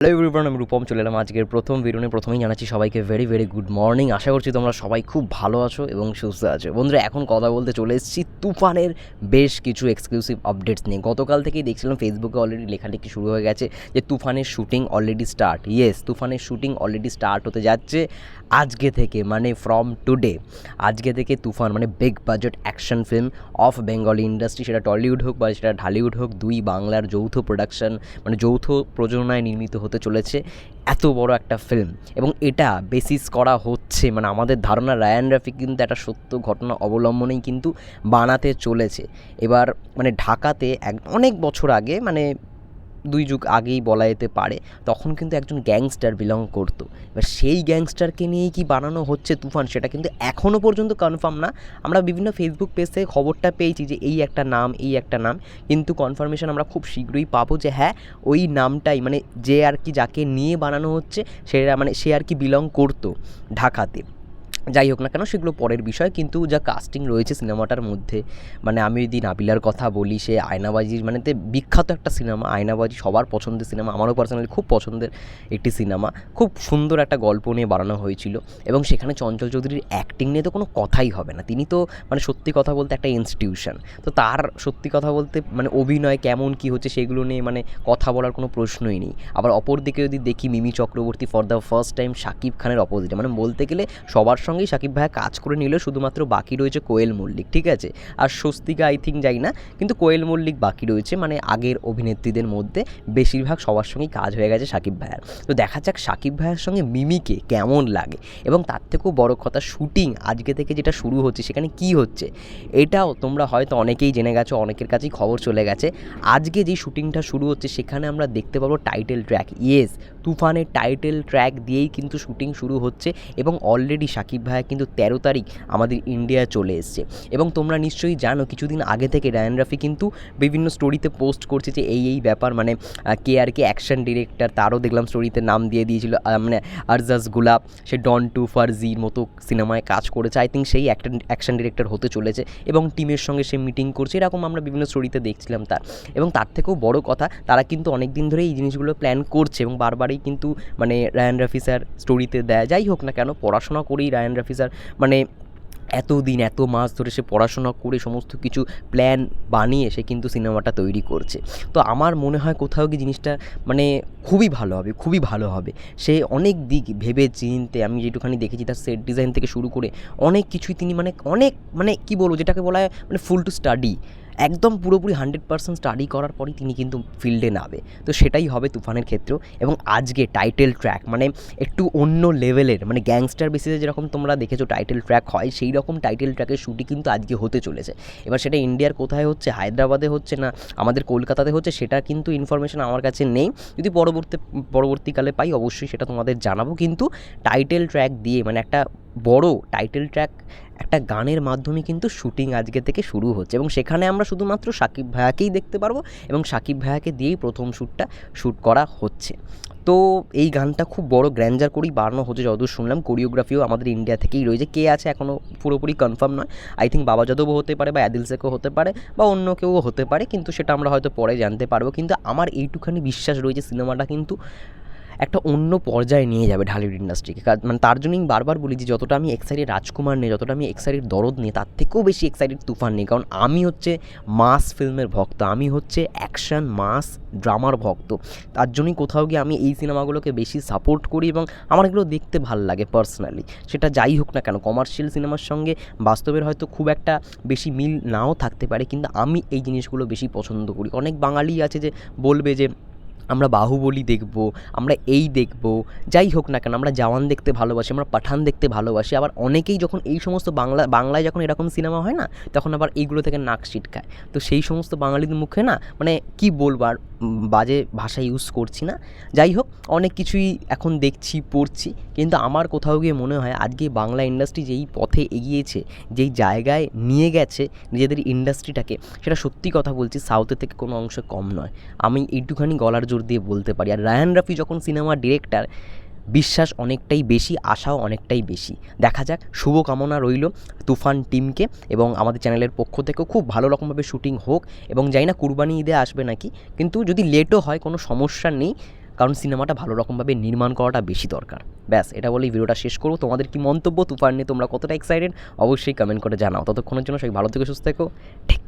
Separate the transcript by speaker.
Speaker 1: Hello everyone আমি রূপম চলে এলাম আজকের প্রথম ভিডিওনে প্রথমেই জানাচ্ছি সবাইকে ভেরি ভেরি গুড মর্নিং আশা করছি তোমরা সবাই খুব ভালো আছো এবং সুস্থ আছো। বন্ধুরা, এখন কথা বলতে চলে এসেছি তুফানের বেশ কিছু এক্সক্লুসিভ আপডেটস নিয়ে। গতকাল থেকেই দেখছিলাম ফেসবুকে অলরেডি লেখালেখি শুরু হয়ে গেছে যে তুফানের শুটিং অলরেডি স্টার্ট ইয়েস তুফানের শুটিং অলরেডি স্টার্ট হতে যাচ্ছে আজকে থেকে মানে ফ্রম টুডে আজকে থেকে তুফান মানে big budget action film of Bengali industry সেটা টলিউড হোক বা সেটা ঢালিউড হোক, দুই বাংলার যৌথ প্রোডাকশন মানে যৌথ প্রযোজনায় নির্মিত হতে চলেছে এত বড় একটা ফিল্ম এবং এটা বেসিস করা হচ্ছে মানে আমাদের ধারণা রায়ান রাফি কিন্তু একটা সত্য ঘটনা অবলম্বনেই কিন্তু বানাতে চলেছে। এবার মানে ঢাকাতে এক, অনেক বছর আগে মানে দুই যুগ আগেই বলা যেতে পারে, তখন কিন্তু একজন গ্যাংস্টার বিলং করতো। এবার সেই গ্যাংস্টারকে নিয়েই কি বানানো হচ্ছে তুফান, সেটা কিন্তু এখনও পর্যন্ত কনফার্ম না। আমরা বিভিন্ন ফেসবুক পেজ থেকে খবরটা পেয়েছি যে এই একটা নাম, এই একটা নাম, কিন্তু কনফার্মেশন আমরা খুব শীঘ্রই পাবো যে হ্যাঁ ওই নামটাই মানে যে আর কি যাকে নিয়ে বানানো হচ্ছে সেটা মানে সে আর কি বিলং করতো ঢাকাতে। যাই হোক না কেন, সেগুলো পরের বিষয়। কিন্তু যা কাস্টিং রয়েছে সিনেমাটার মধ্যে মানে আমি যদি নাবিলার কথা বলি, সে আয়নাবাজির মানে তে বিখ্যাত একটা সিনেমা, আয়নাবাজি সবার পছন্দের সিনেমা, আমারও পার্সোনালি খুব পছন্দের একটি সিনেমা। খুব সুন্দর একটা গল্প নিয়ে বানানো হয়েছিল এবং সেখানে চঞ্চল চৌধুরীর অ্যাক্টিং নিয়ে তো কোনো কথাই হবে না। তিনি তো মানে সত্যি কথা বলতে একটা ইনস্টিটিউশন তো তার সত্যি কথা বলতে মানে অভিনয় কেমন, কী হচ্ছে, সেগুলো নিয়ে মানে কথা বলার কোনো প্রশ্নই নেই। আবার অপরদিকে যদি দেখি Mimi Chakraborty for the first time Shakib খানের অপোজিটে মানে বলতে গেলে সবার সঙ্গেই শাকিব ভাইয়া কাজ করে নিল, শুধুমাত্র বাকি রয়েছে কোয়েল মল্লিক, ঠিক আছে? আর স্বস্তিকা আই থিঙ্ক যাই না, কিন্তু কোয়েল মল্লিক বাকি রয়েছে মানে আগের অভিনেত্রীদের মধ্যে বেশিরভাগ সবার সঙ্গেই কাজ হয়ে গেছে শাকিব ভাইয়ার। তো দেখা যাক শাকিব ভাইয়ার সঙ্গে মিমিকে কেমন লাগে, এবং তার থেকেও বড় কথা শুটিং আজকে থেকে যেটা শুরু হচ্ছে, সেখানে কি হচ্ছে, এটাও তোমরা হয়তো অনেকেই জেনে গেছো, অনেকের কাছেই খবর চলে গেছে। আজকে যেই শুটিংটা শুরু হচ্ছে, সেখানে আমরা দেখতে পাবো টাইটেল ট্র্যাক ইয়েস তুফানের টাইটেল ট্র্যাক দিয়েই কিন্তু শুটিং শুরু হচ্ছে, এবং অলরেডি সাকিব ভাইয়া কিন্তু তেরো তারিখ আমাদের ইন্ডিয়া চলে এসছে। এবং তোমরা নিশ্চয়ই জানো, কিছুদিন আগে থেকে রায়ান রাফি কিন্তু বিভিন্ন স্টোরিতে পোস্ট করছে যে এই এই ব্যাপার মানে কে আর কে অ্যাকশন ডিরেক্টর তারও দেখলাম স্টোরিতে নাম দিয়ে দিয়েছিল মানে আরজাস গুলাব, সে ডন টু ফারজির মতো সিনেমায় কাজ করেছে। আই থিঙ্ক সেই অ্যাকশন অ্যাকশন ডিরেক্টর হতে চলেছে এবং টিমের সঙ্গে সে মিটিং করছে, এরকম আমরা বিভিন্ন স্টোরিতে দেখছিলাম তার। এবং তার থেকেও বড় কথা, তারা কিন্তু অনেক দিন ধরে এই জিনিসগুলো প্ল্যান করছে এবং বারবারই কিন্তু মানে রায়ান রাফি স্যার স্টোরিতে দেয়। যাই হোক না কেন, পড়াশোনা করেই রায়ান রাফি স্যার মানে এত দিন এত মাস ধরে সে পড়াশোনা করে সমস্ত কিছু প্ল্যান বানিয়ে সে কিন্তু সিনেমাটা তৈরি করছে। তো আমার মনে হয় কোথাও কি জিনিসটা মানে খুবই ভালো হবে, খুবই ভালো হবে। সে অনেক দিক ভেবে চিনতে, আমি যেটুখানি দেখেছি তার সেট ডিজাইন থেকে শুরু করে অনেক কিছুই তিনি মানে অনেক মানে কি বলব যেটাকে বলা হয় মানে ফুল টু স্টাডি একদম পুরোপুরি হান্ড্রেড পার্সেন্ট স্টাডি করার পরই তিনি কিন্তু ফিল্ডে নামে। তো সেটাই হবে তুফানের ক্ষেত্রেও এবং আজকে টাইটেল ট্র্যাক মানে একটু অন্য লেভেলের মানে গ্যাংস্টার বেসিসে যেরকম তোমরা দেখেছ টাইটেল ট্র্যাক হয়, সেই রকম টাইটেল ট্র্যাকের শ্যুটই কিন্তু আজকে হতে চলেছে। এবার সেটা ইন্ডিয়ার কোথায় হচ্ছে, হায়দ্রাবাদে হচ্ছে না, আমাদের কলকাতাতে হচ্ছে, সেটা কিন্তু ইনফরমেশন আমার কাছে নেই। যদি পরবর্তী, পরবর্তীকালে পাই, অবশ্যই সেটা তোমাদের জানাব। কিন্তু টাইটেল ট্র্যাক দিয়ে মানে একটা বড় টাইটেল ট্র্যাক একটা গানের মাধ্যমে কিন্তু শুটিং আজকে থেকে শুরু হচ্ছে। এবং সেখানে আমরা শুধুমাত্র সাকিব ভাইয়াকেই দেখতে পারব এবং সাকিব ভাইয়াকে দিয়েই প্রথম শ্যুটটা শ্যুট করা হচ্ছে। তো এই গানটা খুব বড় গ্র্যান্ডার করেই বানানো হচ্ছে, যতদূর শুনলাম। কোরিওগ্রাফিও আমাদের ইন্ডিয়া থেকেই রয়েছে। কে আছে এখনও পুরোপুরি কনফার্ম নয়। আই থিঙ্ক বাবা যাদবও হতে পারে বা অ্যাদিল শেখও হতে পারে বা অন্য কেউ হতে পারে, কিন্তু সেটা আমরা হয়তো পরে জানতে পারব। কিন্তু আমার এইটুখানি বিশ্বাস রয়েছে, সিনেমাটা কিন্তু একটা অন্য পর্যায়ে নিয়ে যাবে ঢালিউড ইন্ডাস্ট্রিকে। মানে তার জন্যই বারবার বলি যে, যতটা আমি এক্সাইটেড রাজকুমার নিয়ে যতটা আমি এক্সাইটেড দরদ নিয়ে তার থেকেও বেশি এক্সাইটেড তুফান নিয়ে কারণ আমি হচ্ছে মাস ফিল্মের ভক্ত, আমি হচ্ছে অ্যাকশন মাস ড্রামার ভক্ত। তার জন্যই কোথাও গিয়ে আমি এই সিনেমাগুলোকে বেশি সাপোর্ট করি এবং আমার এগুলো দেখতে ভালো লাগে পার্সোনালি সেটা যাই হোক না কেন কমার্শিয়াল সিনেমার সঙ্গে বাস্তবের হয়তো খুব একটা বেশি মিল নাও থাকতে পারে, কিন্তু আমি এই জিনিসগুলো বেশি পছন্দ করি। অনেক বাঙালি আছে যে, বলবে যে আমরা বাহুবলী দেখব, আমরা এই দেখব, যাই হোক না কেন, আমরা জওয়ান দেখতে ভালোবাসি, আমরা পাঠান দেখতে ভালোবাসি, আবার অনেকেই যখন এই সমস্ত বাংলা, বাংলায় যখন এরকম সিনেমা হয় না, তখন আবার এইগুলো থেকে নাক ছিটকায়। তো সেই সমস্ত বাঙালির মুখে না মানে কি বলব আর বাজে ভাষা ইউজ করছি না। যাই হোক, অনেক কিছুই এখন দেখছি, পড়ছি, কিন্তু আমার কোথাও গিয়ে মনে হয় আজকে বাংলা ইন্ডাস্ট্রি যেই পথে এগিয়েছে, যেই জায়গায় নিয়ে গেছে নিজেদের ইন্ডাস্ট্রিটাকে সেটা সত্যি কথা বলছি সাউথের থেকে কোনো অংশ কম নয়। আমি এইটুখানি গলার জোর দিয়ে বলতে পারি। আর রায়ান রাফি যখন সিনেমার ডিরেক্টর বিশ্বাস অনেকটাই বেশি, আশাও অনেকটাই বেশি। দেখা যাক, শুভকামনা রইল তুফান টিমকে এবং আমাদের চ্যানেলের পক্ষ থেকেও খুব ভালো রকমভাবে শুটিং হোক এবং জানি না কুরবানি ঈদে আসবে নাকি, কিন্তু যদি লেটও হয় কোনো সমস্যা নেই, কারণ সিনেমাটা ভালো রকমভাবে নির্মাণ করাটা বেশি দরকার। ব্যাস, এটা বলেই ভিডিওটা শেষ করব। তোমাদের কি মন্তব্য, তুফান নিয়ে তোমরা কতটা এক্সাইটেড অবশ্যই কমেন্ট করে জানাও। ততক্ষণের জন্য সবাই ভালো থেকে, সুস্থ থেকো। ঠিক